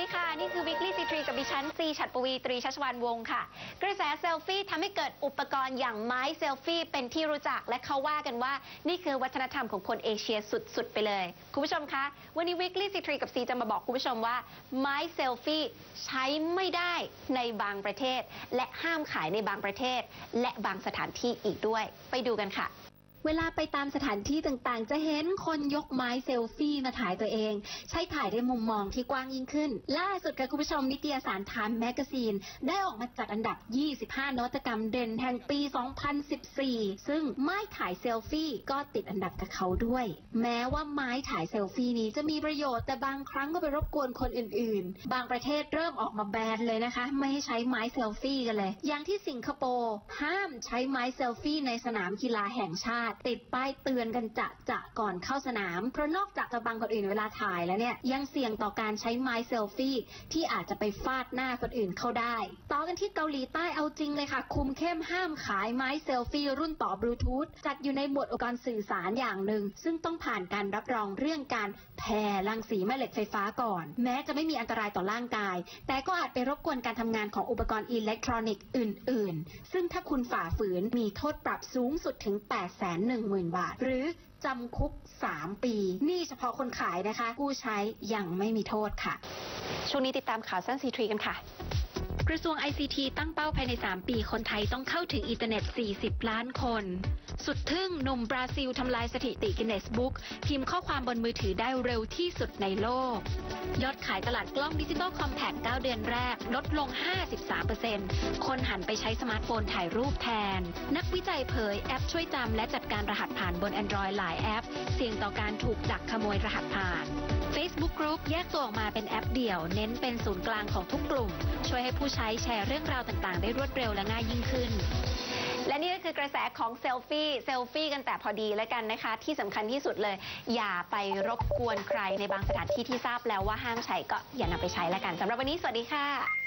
ดีค่ะ นี่คือ Weekly C3 กับดิฉันซีฉัตรปวีตรีชัชวานวงศ์ค่ะ กระแสเซลฟี่ทำให้เกิดอุปกรณ์อย่างไม้เซลฟี่เป็นที่รู้จักและเขาว่ากันว่า นี่คือวัฒนธรรมของคนเอเชียสุด ๆ ไปเลย คุณผู้ชมคะ วันนี้ Weekly C3 กับซีจะมาบอกคุณผู้ชมว่า ไม้เซลฟี่ใช้ไม่ได้ในบางประเทศ และห้ามขายในบางประเทศ และบางสถานที่อีกด้วย ไปดูกันค่ะ เวลาไปตามสถานที่ต่างๆ จะเห็นคนยกไม้เซลฟี่มาถ่ายตัวเอง ใช้ถ่ายได้มุมมองที่กว้างยิ่งขึ้น ล่าสุดค่ะคุณผู้ชมนิตยสาร Time Magazine ได้ออกมาจัดอันดับ 25 นวัตกรรมเด่นแห่งปี 2014 ซึ่งไม้ถ่ายเซลฟี่ก็ติดอันดับกับเขาด้วย แม้ว่าไม้ถ่ายเซลฟี่นี้จะมีประโยชน์แต่บางครั้งก็ไปรบกวนคนอื่นๆ บางประเทศเริ่มออกมาแบนเลยนะคะ ไม่ให้ใช้ไม้เซลฟี่กันเลย อย่างที่สิงคโปร์ห้ามใช้ไม้เซลฟี่ในสนามกีฬาแห่งชาติติดป้ายเตือนกันจะจะก่อนเข้าสนาม เพราะนอกจากจะบังคนอื่นเวลาถ่ายแล้วเนี่ยยังเสี่ยงต่อการใช้ไม้เซลฟี่ที่อาจจะไปฟาดหน้าคนอื่นเข้าได้ ต่อกันที่เกาหลีใต้เอาจริงเลยค่ะ คุมเข้มห้ามขายไม้เซลฟี่รุ่นต่อบลูทูธจัดอยู่ในหมวดอุปกรณ์สื่อสารอย่างหนึ่ง ซึ่งต้องผ่านการรับรองเรื่องการแผ่รังสีแม่เหล็กไฟฟ้าก่อน แม้จะไม่มีอันตรายต่อร่างกาย แต่ก็อาจไปรบกวนการทำงานของอุปกรณ์อิเล็กทรอนิกส์อื่น ๆ ซึ่งถ้าคุณฝ่าฝืนมีโทษปรับสูงสุดถึง810,000 บาท หรือจำคุก 3 ปี นี่เฉพาะคนขายนะคะ กู้ใช้ยังไม่มีโทษค่ะ ช่วงนี้ติดตามข่าวสั้นซีทรีกันค่ะ กระทรวง ICT ตั้งเป้าภายใน 3 ปีคนไทยต้องเข้าถึงอินเทอร์เน็ต 40 ล้านคน สุดทึ่งหนุ่มบราซิลทำลายสถิติกินเนสบุ๊กพิมพ์ข้อความบนมือถือได้เร็วที่สุดในโลก ยอดขายตลาดกล้องดิจิตอลคอมแพค9เดือนแรก ลดลง 53%คนหันไปใช้สมาร์ทโฟนถ่ายรูปแทน นักวิจัยเผยแอปช่วยจำและจัดการรหัสผ่านบน Android หลายแอป เสี่ยงต่อการถูกดักขโมยรหัสผ่าน Facebook Group แยกตัวออกมาเป็นแอปเดี่ยว เน้นเป็นศูนย์กลางของทุกกลุ่ม ช่วยให้ผู้ใช้้แชร์เรื่องราวต่างๆ ได้รวดเร็วและง่ายยิ่งขึ้น และนี่ก็คือกระแสของเซลฟี่ เซลฟี่กันแต่พอดีแล้วกันนะคะ ที่สำคัญที่สุดเลย อย่าไปรบกวนใครในบางสถานที่ที่ทราบแล้วว่าห้ามใช้ก็อย่านำไปใช้แล้วกันสำหรับวันนี้สวัสดีค่ะ